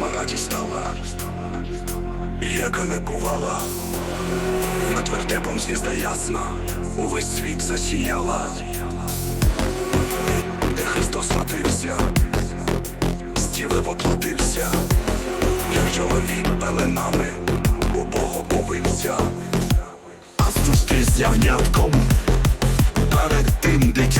Нова радість стала, яка не бувала. Над вертепом звізда ясна, увесь світ засіяла. Де Христос родився, з тіли воплотився, як чоловік пеленами у Бога повився. А стружки з ягнятком перед тим дитятком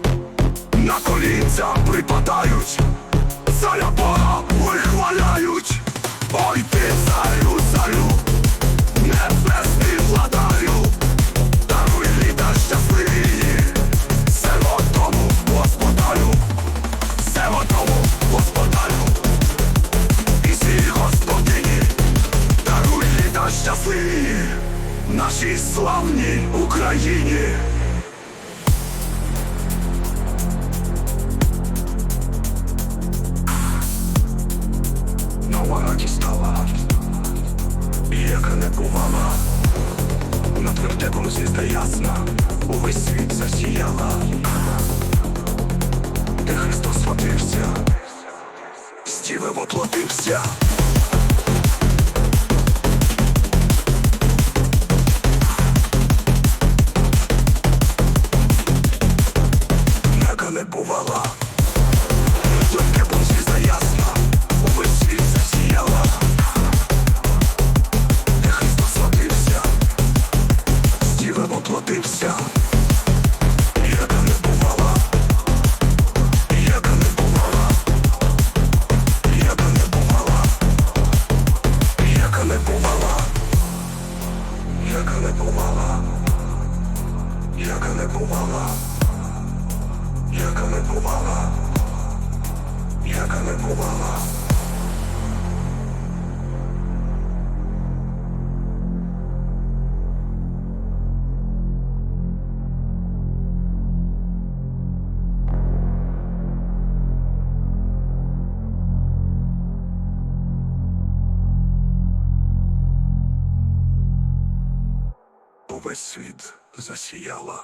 на колінця припадають, царя Бога вихваляють. Ой ти, царю, царю, небесний владарю, даруй літа щасливі, сиротому господарю, сиротому господарю, і сій господині, даруй літа щасливі, нашій славній Україні. Нова стала, яка не бувала. Над вертепом звізда ясна, увесь світ засіяла. Де Христос водився, з тіли воплотився. Бувала, яка не бувала, яка не бувала. Увесь світ засіяла.